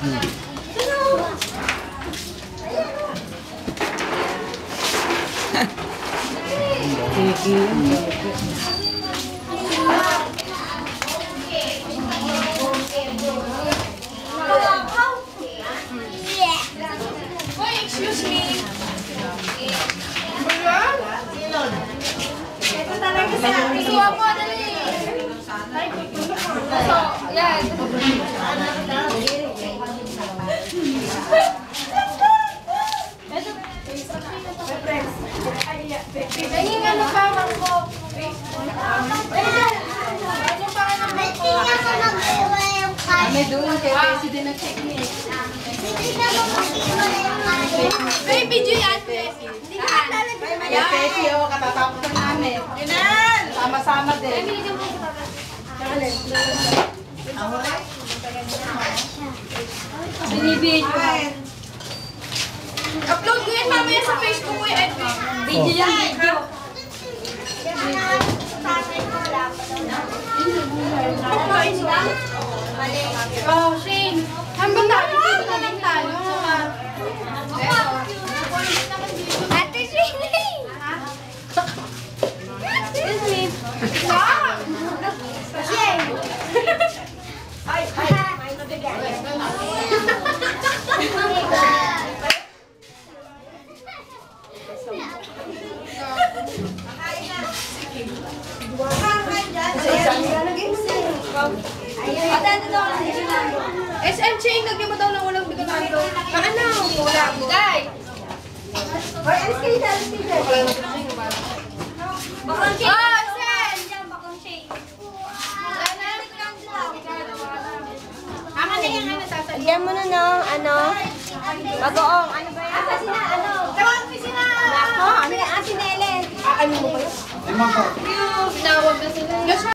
Hmm. Gigi, Kami doon, kay President na check ni. May video yan, Bessie. Hindi ka talaga. Kaya Pesi, oh, katatapos na namin. Inan! Sama-sama din. Binibidyo. Upload ko yan mamaya sa Facebook ko yung Edwin. Video yan, video. SM Chain, lagyan mo daw ng walang biganado. Ang ano? Wala mo. Day! Hoy, alis kayo alis kayo dyan. Ano. Lagyan mo na ng ano, bagoong. Ano ba yan? Asa sina, ano? Tawag mo sina! Ako, ano yan? Ah, si Nelen. Tinawag na sila.